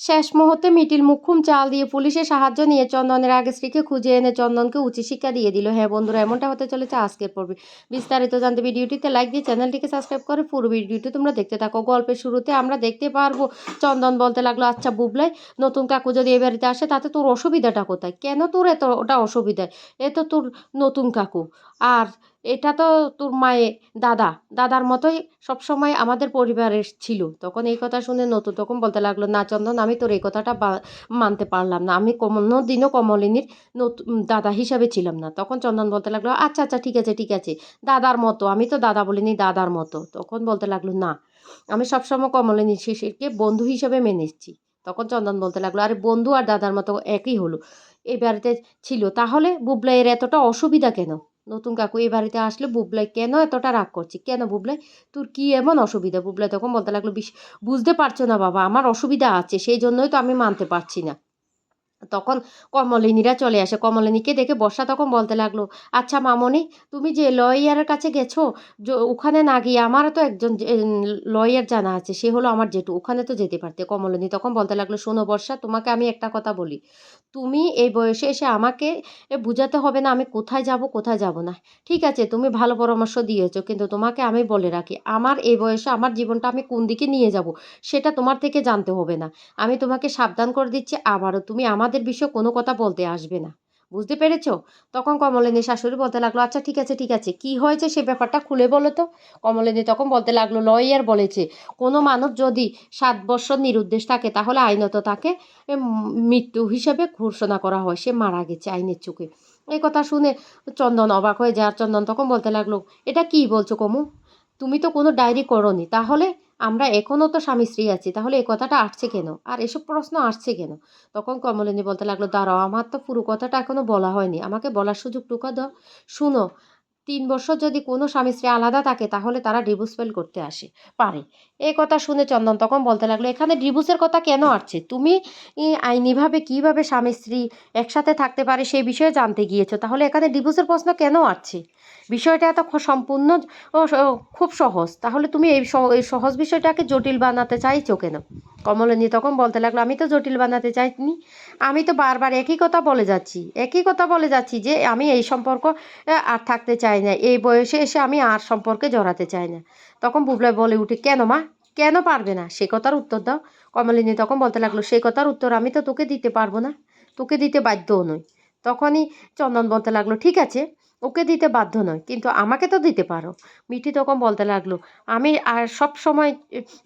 শেষ মুহূর্তে মিটিল মুখুম চাল দিয়ে পুলিশের সাহায্য নিয়ে চন্দনের আগে স্ত্রীকে খুঁজে এনে চন্দনকে উচিত শিক্ষা দিয়ে দিল। হ্যাঁ বন্ধুরা, এমনটা হতে চলেছে আজকের পর্বে। বিস্তারিত জানতে ভিডিওটিতে লাইক দিয়ে চ্যানেলটিকে সাবস্ক্রাইব করে পুরো ভিডিওটি তোমরা দেখতে থাকো। গল্পের শুরুতে আমরা দেখতে পারব, চন্দন বলতে লাগল আচ্ছা বুবলাই, নতুন কাকু যদি এ বাড়িতে আসে, তাতে তোর অসুবিধাটা কোথায়? কেন তোর এত, ওটা অসুবিধা এ তো তোর নতুন কাকু। আর এটা তো তোর মায়ে, দাদা। দাদার মতোই সবসময় আমাদের পরিবারের ছিল। তখন এই কথা শুনে নতুন তখন বলতে লাগল, না চন্দন, আমি তোর এই কথাটা মানতে পারলাম না। আমি কোনো দিনও কমলিনীর নতুন দাদা হিসাবে ছিলাম না। তখন চন্দন বলতে লাগল আচ্ছা আচ্ছা ঠিক আছে ঠিক আছে। দাদার মতো, আমি তো দাদা বলিনি, দাদার মতো। তখন বলতে লাগল, না, আমি সবসময় কমলিনী শিশিরকে বন্ধু হিসেবে মেনেছি তখন চন্দন বলতে লাগল, আরে, বন্ধু আর দাদার মতো একই হলো। এই বাড়িতে ছিল। তাহলে বুবলাইয়ের এতটা অসুবিধা কেন? নতুন কাকু এই বাড়িতে আসলে, বুবলাই কেন এতটা রাগ করছি? কেন বুবলাই? তোর কি এমন অসুবিধা? বুবলাই তখন বলতে লাগল, "বিশ- বুঝতে পারছ না বাবা, আমার অসুবিধা আছে, সেই জন্যই তো আমি মানতে পারছি না। তখন কমলিনীরা চলে আসে। কমলিনীকে দেখে বর্ষা তখন বলতে লাগল আচ্ছা মামনি, তুমি যে লয়ারের কাছে গেছো ওখানে না গিয়ে আমারও তো একজন লয়ার জানা আছে, সে হলো আমার জেঠু, ওখানে তো যেতে পারতে। কমলিনী তখন বলতে লাগল, শোনো বর্ষা, তোমাকে আমি একটা কথা বলি। তুমি এই বয়সে এসে আমাকে বুঝাতে হবে না, আমি কোথায় যাব কোথায় যাব না। ঠিক আছে, তুমি ভালো পরামর্শ দিয়েছ, কিন্তু তোমাকে আমি বলে রাখি, আমার এই বয়সে আমার জীবনটা আমি কোন দিকে নিয়ে যাব, সেটা তোমার থেকে জানতে হবে না। আমি তোমাকে সাবধান করে দিচ্ছি আবারও তুমি আমাদের বিষয়ে কোনো কথা বলতে আসবে না। বুঝতে পেরেছ? তখন কমলিনী শাশুড়ি বলতে লাগল আচ্ছা ঠিক আছে ঠিক আছে। কি হয়েছে সে ব্যাপারটা খুলে বলো তো? কমলিনী তখন বলতে লাগল, লয়ার বলেছে, কোনো মানুষ যদি সাত বছর নিরুদ্দেশ থাকে, তাহলে আইনত তাকে মৃত্যু হিসেবে ঘোষণা করা হয়। সে মারা গেছে আইনের চোখে। এই কথা শুনে চন্দন অবাক হয়ে যায়। আর চন্দন তখন বলতে লাগল, এটা কি বলছো কমু? তুমি তো কোনো ডায়েরি করনি। তাহলে আমরা এখনও তো স্বামী স্ত্রী আছি, তাহলে এ কথাটা আসছে কেন? আর এসব প্রশ্ন আসছে কেন? তখন কমলিনী বলতে লাগল, দাঁড়াও, আমার তো পুরো কথাটা এখনও বলা হয়নি। আমাকে বলার সুযোগ টুকা দাও। শুনো তিন বছর যদি কোনো স্বামী, স্ত্রী আলাদা থাকে, তাহলে তারা ডিভোর্স ফেল করতে আসে। পারে। এ কথা শুনে চন্দন তখন বলতে লাগল, এখানে ডিভোর্সের কথা কেন আসছে? তুমি আইনিভাবে কীভাবে স্বামী, স্ত্রী একসাথে থাকতে পারে সেই বিষয়ে জানতে গিয়েছো। তাহলে এখানে ডিভোর্সের প্রশ্ন কেন আসছে? বিষয়টা এত সম্পূর্ণ খুব সহজ। তাহলে তুমি এই সহজ বিষয়টাকে জটিল বানাতে চাইছো কেন? কমলিনী তখন বলতে লাগল, আমি তো জটিল বানাতে চাইনি। আমি তো বারবার একই কথা বলে যাচ্ছি, একই কথা বলে যাচ্ছি যে আমি এই সম্পর্ক আর থাকতে চাই না। এই বয়সে এসে আমি আর সম্পর্কে জড়াতে চাই না। তখন বুবলাই বলে উঠে, কেন মা? কেন পারবে না? সে কথার উত্তর দাও। কমলিনী তখন বলতে লাগল সেই কথার উত্তর আমি তো তোকে দিতে পারব না। তোকে দিতে বাধ্যও নই। তখনই চন্দন বলতে লাগল, ঠিক আছে ওকে দিতে বাধ্য নয়, কিন্তু আমাকে তো দিতে পারো। মিঠি তখন বলতে লাগল, আমি আর সব সময়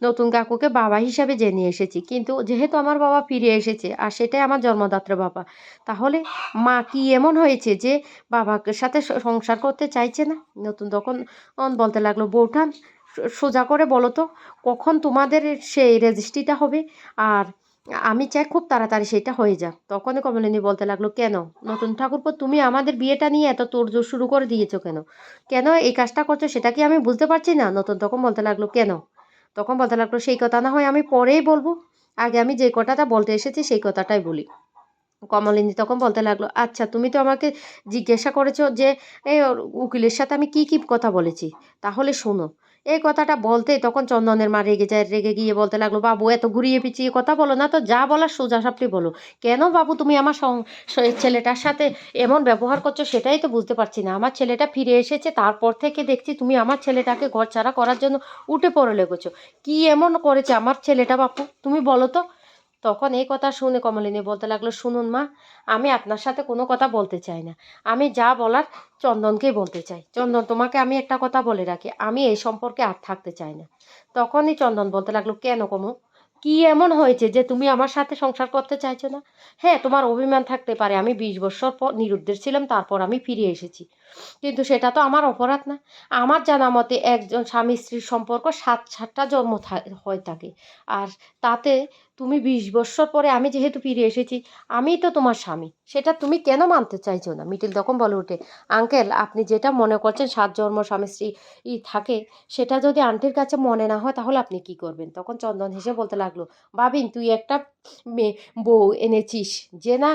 নতুন কাকুকে বাবা হিসাবে জেনে এসেছি, কিন্তু যেহেতু আমার বাবা ফিরে এসেছে, আর সেটাই আমার জন্মদাত্র বাবা, তাহলে মা কি এমন হয়েছে যে বাবার সাথে সংসার করতে চাইছে না? নতুন তখন বলতে লাগল, বৌঠান সোজা করে বলো তো, কখন তোমাদের সেই রেজিস্ট্রিটা হবে? আর আমি চাই খুব তাড়াতাড়ি সেটা হয়ে যাক। তখনই কমলিনী বলতে লাগল, কেন? নতুন ঠাকুরপো, তুমি আমাদের বিয়েটা নিয়ে এত তোড়জোড় শুরু করে দিয়েছ কেন? কেন এই কাজটা করছ সেটা কি আমি বুঝতে পারছি না? নতুন তখন বলতে লাগল, কেন? তখন বলতে লাগল, সেই কথা না হয় আমি পরেই বলব। আগে আমি যে কথাটা বলতে এসেছি সেই কথাটাই বলি। কমলিনী তখন বলতে লাগল আচ্ছা তুমি তো আমাকে জিজ্ঞাসা করেছ যে, এই উকিলের সাথে আমি কি কি কথা বলেছি। তাহলে শোনো এই কথাটা বলতেই তখন চন্দনের মা রেগে যায়, রেগে গিয়ে বলতে লাগল, বাবু, এত ঘুরিয়ে পিছিয়ে কথা বলো না তো, যা বলার সোজা সাপটি বলো। কেন বাবু, তুমি আমার ছেলেটার সাথে এমন ব্যবহার করছ সেটাই তো বুঝতে পারছি না। আমার ছেলেটা ফিরে এসেছে, তারপর থেকে দেখছি তুমি আমার ছেলেটাকে ঘর ছাড়া করার জন্য উঠে পড়ে লেগেছো। কি এমন করেছে আমার ছেলেটা বাপু? তুমি বলো তো। তখন এই কথা শুনে কমলিনী বলতে লাগল, শুনুন মা, আমি আপনার সাথে কোনো কথা বলতে চাই না। আমি যা বলার চন্দনকেই বলতে চাই। চন্দন, তোমাকে আমি একটা কথা বলে রাখি, আমি এই সম্পর্কে আর থাকতে চাই না। তখনই চন্দন বলতে লাগল, কেন কমু কি এমন হয়েছে যে তুমি আমার সাথে সংসার করতে চাইছো না? হ্যাঁ তোমার অভিমান থাকতে পারে, আমি বিশ বছর পর নিরুদ্দেশ ছিলাম, তারপর আমি ফিরে এসেছি। কিন্তু সেটা তো আমার অপরাধ না। আমার জানা মতে একজন স্বামী স্ত্রীর সম্পর্ক সাত, সাতটা জন্ম হয়ে থাকে। আর তাতে তুমি বিশ বছর পরে আমি যেহেতু ফিরে এসেছি, আমি তো তোমার স্বামী। সেটা তুমি কেন মানতে চাইছো না? মিটিল তখন বলে ওঠে, আঙ্কেল, আপনি যেটা মনে করছেন সাত জন্ম স্বামী স্ত্রী থাকে, সেটা যদি আন্টির কাছে মনে না হয় তাহলে আপনি কি করবেন? তখন চন্দন হেসে বলতে লাগল, বাবিন, তুই একটা বউ এনেছিস যে না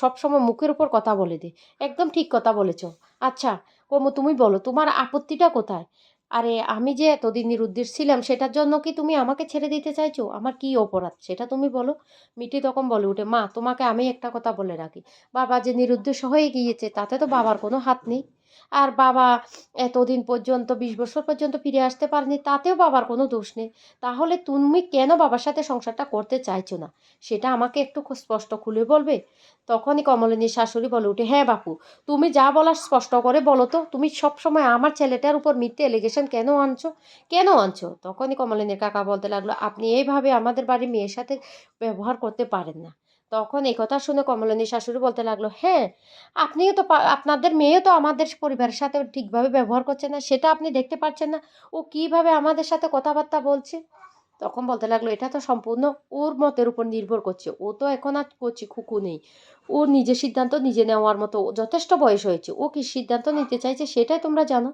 সবসময় মুখের উপর কথা বলে দে। একদম ঠিক কথা বলেছ। আচ্ছা কমু, তুমি বলো, তোমার আপত্তিটা কোথায়? আরে, আমি যে এতদিন নিরুদ্দেশ ছিলাম, সেটার জন্য কি তুমি আমাকে ছেড়ে দিতে চাইছো? আমার কি অপরাধ? সেটা তুমি বলো। মিটি তখন বলে উঠে মা, তোমাকে আমি একটা কথা বলে রাখি। বাবা যে নিরুদ্দেশ হয়ে গিয়েছে, তাতে তো বাবার কোনো হাত নেই। আর বাবা এতদিন পর্যন্ত, বিশ বছর পর্যন্ত ফিরে আসতে পারেনি, তাতেও বাবার কোনো দোষ নেই। তাহলে তুমি কেন বাবার সাথে সংসারটা করতে চাইছো না? সেটা আমাকে একটু স্পষ্ট খুলে বলবে? তখনই কমলিনীর শাশুড়ি বলে উঠে হ্যাঁ বাপু, তুমি যা বলার স্পষ্ট করে বলো তো, তুমি সবসময় আমার ছেলেটার উপর মিথ্যে এলিগেশন কেন আনছো? কেন আনছো? তখনই কমলিনীর কাকা বলতে লাগল, আপনি এইভাবে আমাদের বাড়ির মেয়ের সাথে ব্যবহার করতে পারেন না। তখন এই কথা শুনে কমলিনীর শাশুড়ি বলতে লাগল হ্যাঁ আপনিও তো আপনাদের মেয়েও তো আমাদের পরিবারের সাথে ঠিকভাবে ব্যবহার করছে না সেটা আপনি দেখতে পাচ্ছেন না। ও কীভাবে আমাদের সাথে কথাবার্তা বলছে? তখন বলতে লাগল এটা তো সম্পূর্ণ ওর মতের উপর নির্ভর করছে। ও তো এখন আর করছি খুকু নেই। ও নিজের সিদ্ধান্ত নিজে নেওয়ার মতো যথেষ্ট বয়স হয়েছে। ও কি সিদ্ধান্ত নিতে চাইছে সেটাই তোমরা জানো?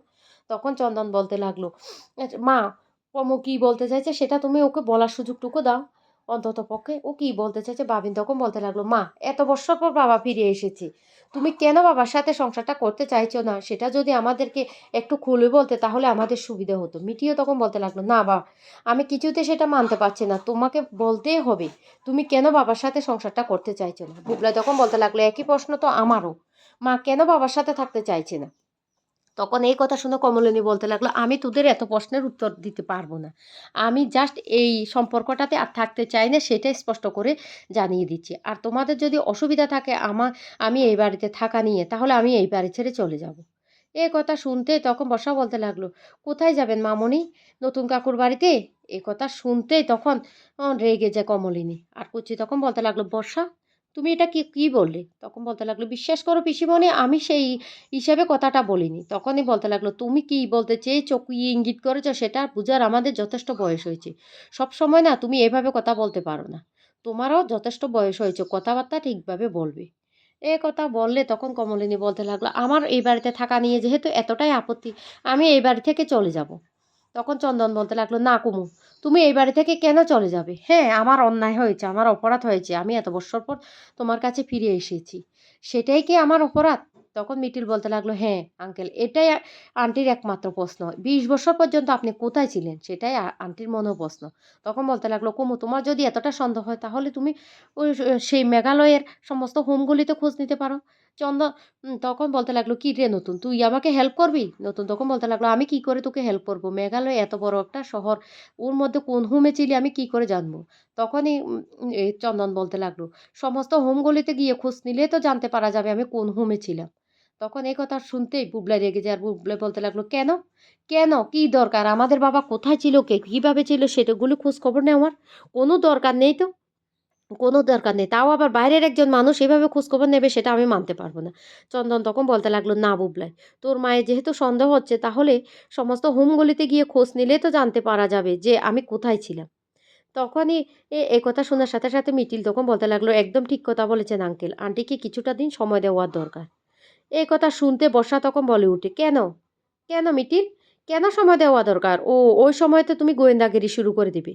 তখন চন্দন বলতে লাগল "আচ্ছা, মা পমু কি বলতে চাইছে সেটা তুমি ওকে বলার সুযোগটুকু দাও। অন্তত পক্ষে ও কি বলতে চাইছে বাবিন তখন বলতে লাগল, মা, এত বছর পর বাবা ফিরে এসেছে। তুমি কেন বাবার সাথে সংসারটা করতে চাইছো না? সেটা যদি আমাদেরকে একটু খুলে বলতে তাহলে আমাদের সুবিধা হতো। মিটিও তখন বলতে লাগল, না বা আমি কিছুতে সেটা মানতে পারছি না। তোমাকে বলতেই হবে, তুমি কেন বাবার সাথে সংসারটা করতে চাইছো না? বুবলা তখন বলতে লাগল, একই প্রশ্ন তো আমারও। মা কেন বাবার সাথে থাকতে চাইছে না? তখন এই কথা শুনে কমলিনী বলতে লাগল, আমি তোদের এত প্রশ্নের উত্তর দিতে পারব না। আমি জাস্ট এই সম্পর্কটাতে আর থাকতে চাই না, সেটাই স্পষ্ট করে জানিয়ে দিচ্ছি। আর তোমাদের যদি অসুবিধা থাকে আমার আমি এই বাড়িতে থাকা নিয়ে, তাহলে আমি এই বাড়ি ছেড়ে চলে যাব। এ কথা শুনতে তখন বর্ষা বলতে লাগল, কোথায় যাবেন মামনি? নতুন কাকুর বাড়িতে? এ কথা শুনতেই তখন রেগে যায় কমলিনী। আর কুচি তখন বলতে লাগল, বর্ষা তুমি এটা কি, কী বললে? তখন বলতে লাগল, বিশ্বাস করো পিসিমণি, আমি সেই হিসাবে কথাটা বলিনি। তখনই বলতে লাগল, তুমি কি বলতে চেয়েছো, কি ইঙ্গিত করেছ, সেটা বুঝার আমাদের যথেষ্ট বয়স হয়েছে। সব সময় না তুমি এভাবে কথা বলতে পারো না। তোমারও যথেষ্ট বয়স হয়েছে, কথাবার্তা ঠিকভাবে বলবে। এ কথা বললে তখন কমলিনী বলতে লাগল, আমার এই বাড়িতে থাকা নিয়ে যেহেতু এতটাই আপত্তি, আমি এই বাড়ি থেকে চলে যাব। তখন চন্দন বলতে লাগল, না কুমু, তুমি এই বাড়ি থেকে কেন চলে যাবে? হ্যাঁ আমার অন্যায় হয়েছে, আমার অপরাধ হয়েছে, আমি এত বছর পর তোমার কাছে ফিরে এসেছি। সেটাই কি আমার অপরাধ? তখন মিটিল বলতে লাগল হ্যাঁ আঙ্কেল, এটাই আন্টির একমাত্র প্রশ্ন। বিশ বছর পর্যন্ত আপনি কোথায় ছিলেন? সেটাই আন্টির মনেও প্রশ্ন। তখন বলতে লাগল, কুমু, তোমার যদি এতটা সন্দেহ হয়, তাহলে তুমি ওই, সেই মেঘালয়ের সমস্ত হোমগুলিতে খোঁজ নিতে পারো। চন্দন তখন বলতে লাগল, কি রে নতুন, তুই আমাকে হেল্প করবি? নতুন তখন বলতে লাগল, আমি কি করে তোকে হেল্প করব? মেঘালয় এত বড় একটা শহর, ওর মধ্যে কোন হোমে ছিলি আমি কি করে জানব? তখনই চন্দন বলতে লাগল, সমস্ত হোমগুলিতে গিয়ে খোঁজ নিলে তো জানতে পারা যাবে আমি কোন হোমে ছিলাম। তখন এই কথা শুনতেই বুবলা রেগে যায় আর বুবলা বলতে লাগল, কেন? কেন? কি দরকার? আমাদের বাবা কোথায় ছিল? কে কীভাবে ছিল? সেটাগুলো খোঁজ খবর নেওয়ার কোনো দরকার নেই তো? কোনো দরকার নেই। তাও আবার বাইরের একজন মানুষ এভাবে খোঁজখবর নেবে সেটা আমি মানতে পারব না। চন্দন তখন বলতে লাগল, না, বুবলাই, তোর মায়ের যেহেতু সন্দেহ হচ্ছে, তাহলে সমস্ত হোমগুলিতে গিয়ে খোঁজ নিলে তো জানতে পারা যাবে যে আমি কোথায় ছিলাম। তখনই এ কথা শোনার সাথে সাথে মিটিল তখন বলতে লাগল, একদম ঠিক কথা বলেছেন আঙ্কেল, আন্টিকে কিছুটা দিন সময় দেওয়ার দরকার। এই কথা শুনতে বর্ষা তখন বলে উঠে, কেন? কেন মিটিল? কেন সময় দেওয়া দরকার? ও, ওই সময় তো তুমি গোয়েন্দাগিরি শুরু করে দিবে।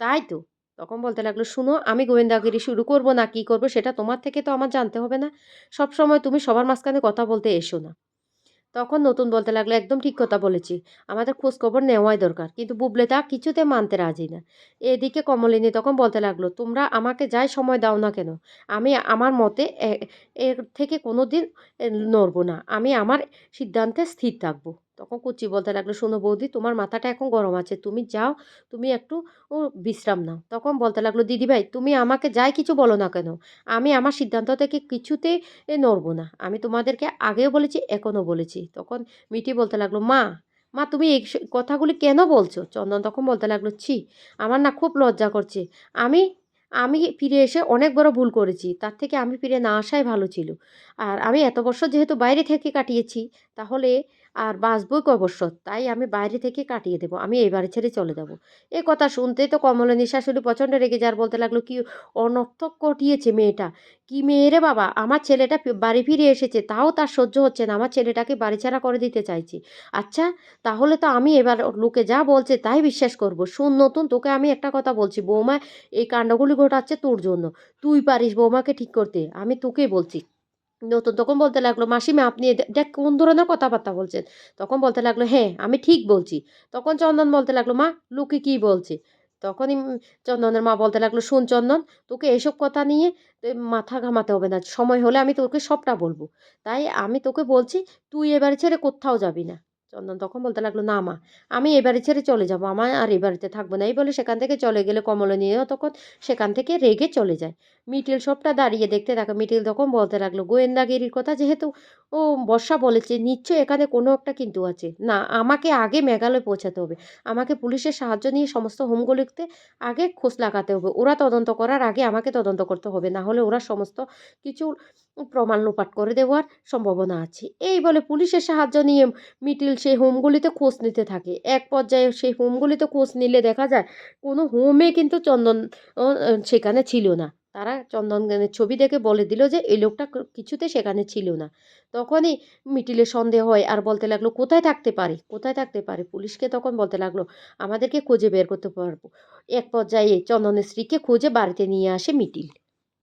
তাই তো? তখন বলতে লাগল, শুনো, আমি গোয়েন্দাগিরি শুরু করব না, কি করব সেটা তোমার থেকে তো আমার জানতে হবে না। সব সময় তুমি সবার মাঝখানে কথা বলতে এসো না। তখন নতুন বলতে লাগল, একদম ঠিক কথা বলেছি। আমাদের খোঁজ খবর নেওয়াই দরকার, কিন্তু বুবলে তা কিছুতে মানতে রাজি না। এদিকে কমলিনী তখন বলতে লাগল, তোমরা আমাকে যাই সময় দাও না কেন, আমি আমার মতে এর থেকে কোনো দিন নড়বো না। আমি আমার সিদ্ধান্তে স্থির থাকব। তখন কুচি বলতে লাগল, শোনো বৌদি, তোমার মাথাটা এখন গরম আছে, তুমি যাও, তুমি একটু বিশ্রাম নাও। তখন বলতে লাগল, দিদিভাই, তুমি আমাকে যাই কিছু বলো না কেন? আমি আমার সিদ্ধান্ত থেকে কিছুতেই এ নড়বো না। আমি তোমাদেরকে আগেও বলেছি, এখনও বলেছি। তখন মিটি বলতে লাগল, মা মা, তুমি এই কথাগুলি কেন বলছো? চন্দন তখন বলতে লাগল, ছি, আমার না খুব লজ্জা করছে। আমি আমি ফিরে এসে অনেক বড় ভুল করেছি, তার থেকে আমি ফিরে না আসাই ভালো ছিল। আর আমি এত বছর যেহেতু বাইরে থেকে কাটিয়েছি, তাহলে আর বাঁচবই বছর তাই আমি বাইরে থেকে কাটিয়ে দেবো, আমি এই বাড়ি ছেড়ে চলে যাব। এ কথা শুনতেই তো কমলিনী শাশুড়ি প্রচণ্ড রেগে যার বলতে লাগল, কি অনর্থক ঘটিয়েছে মেয়েটা? কি মেয়ে রে বাবা? আমার ছেলেটা বাড়ি ফিরে এসেছে, তাও তার সহ্য হচ্ছে না। আমার ছেলেটাকে বাড়ি ছাড়া করে দিতে চাইছি। আচ্ছা তাহলে তো আমি এবার লোকে যা বলছে তাই বিশ্বাস করব। শুন নতুন, তোকে আমি একটা কথা বলছি, বৌমা, এই কাণ্ডগুলি ঘটাচ্ছে তোর জন্য। তুই পারিস বৌমাকে ঠিক করতে, আমি তোকেই বলছি। নতুন তখন বলতে লাগল, মাসিমা, আপনি দেখ কোন ধরনের কথাবার্তা বলছেন? তখন বলতে লাগল হ্যাঁ আমি ঠিক বলছি। তখন চন্দন বলতে লাগল, মা, লোকে কি বলছে? তখনই চন্দনের মা বলতে লাগল, শোন চন্দন, তোকে এসব কথা নিয়ে মাথা ঘামাতে হবে না। সময় হলে আমি তোকে সবটা বলব। তাই আমি তোকে বলছি, তুই এবারে ছেড়ে কোথাও যাবি না। চন্দন তখন বলতে লাগল, না মা, আমি এ বাড়ি ছেড়ে চলে যাব। আমার আর এ বাড়িতে থাকব না। এই বলে সেখান থেকে চলে গেলে কমলিনীও তখন সেখান থেকে রেগে চলে যায়। মিটিল সবটা দাঁড়িয়ে দেখতে থাকে। মিটিল তখন বলতে লাগল, গোয়েন্দাগিরির কথা যেহেতু ও বর্ষা বলেছে নিশ্চয় এখানে কোনো একটা কিন্তু আছে। না, আমাকে আগে মেঘালয় পৌঁছাতে হবে। আমাকে পুলিশের সাহায্য নিয়ে সমস্ত হোমগুলিতে আগে খোঁজ লাগাতে হবে। ওরা তদন্ত করার আগে আমাকে তদন্ত করতে হবে। না হলে ওরা সমস্ত কিছু প্রমাণ লোপাট করে দেওয়ার সম্ভাবনা আছে। এই বলে পুলিশের সাহায্য নিয়ে মিটিল সেই হোমগুলিতে খোঁজ নিতে থাকে। এক পর্যায়ে সেই হোমগুলিতে খোঁজ নিলে দেখা যায়, কোনো হোমে কিন্তু চন্দন সেখানে ছিল না। তারা চন্দনগানের ছবি দেখে বলে দিল যে, এই লোকটা কিছুতে সেখানে ছিল না। তখনই মিটিলের সন্দেহ হয়, আর বলতে লাগল, কোথায় থাকতে পারে? কোথায় থাকতে পারে? পুলিশকে তখন বলতে লাগল, আমাদেরকে খুঁজে বের করতে পারব। এক পর্যায়ে চন্দনের স্ত্রীকে খুঁজে বাড়িতে নিয়ে আসে মিটিল।